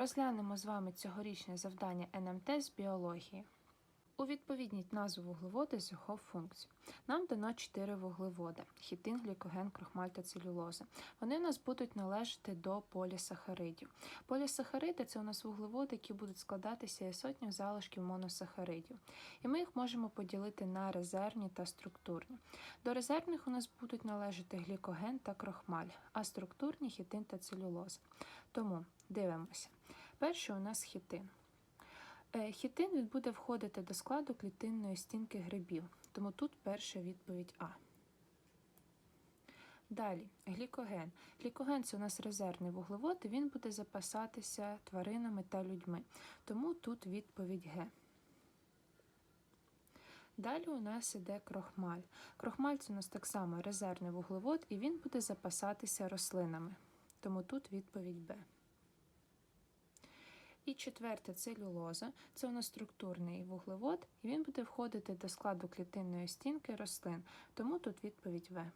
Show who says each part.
Speaker 1: Розглянемо з вами цьогорічне завдання НМТ з біології. У відповідніть назву вуглеводи з його функцій. Нам дано 4 вуглеводи: хітин, глікоген, крохмаль та целюлоза. Вони у нас будуть належати до полісахаридів. Полісахариди це у нас вуглеводи, які будуть складатися із сотні залишків моносахаридів. І ми їх можемо поділити на резервні та структурні. До резервних у нас будуть належати глікоген та крохмаль, а структурні хітин та целюлоза. Тому дивимося. Перший у нас хітин. Е, Хітин він буде входити до складу клітинної стінки грибів, тому тут перша відповідь А. Далі, глікоген. Глікоген це у нас резервний вуглевод, і він буде запасатися тваринами та людьми. Тому тут відповідь Г. Далі у нас іде крохмаль. Крохмаль це у нас так само резервний вуглевод, і він буде запасатися рослинами. Тому тут відповідь Б. І четверте целюлоза. Це у нас структурний вуглевод, і він буде входити до складу клітинної стінки рослин. Тому тут відповідь В.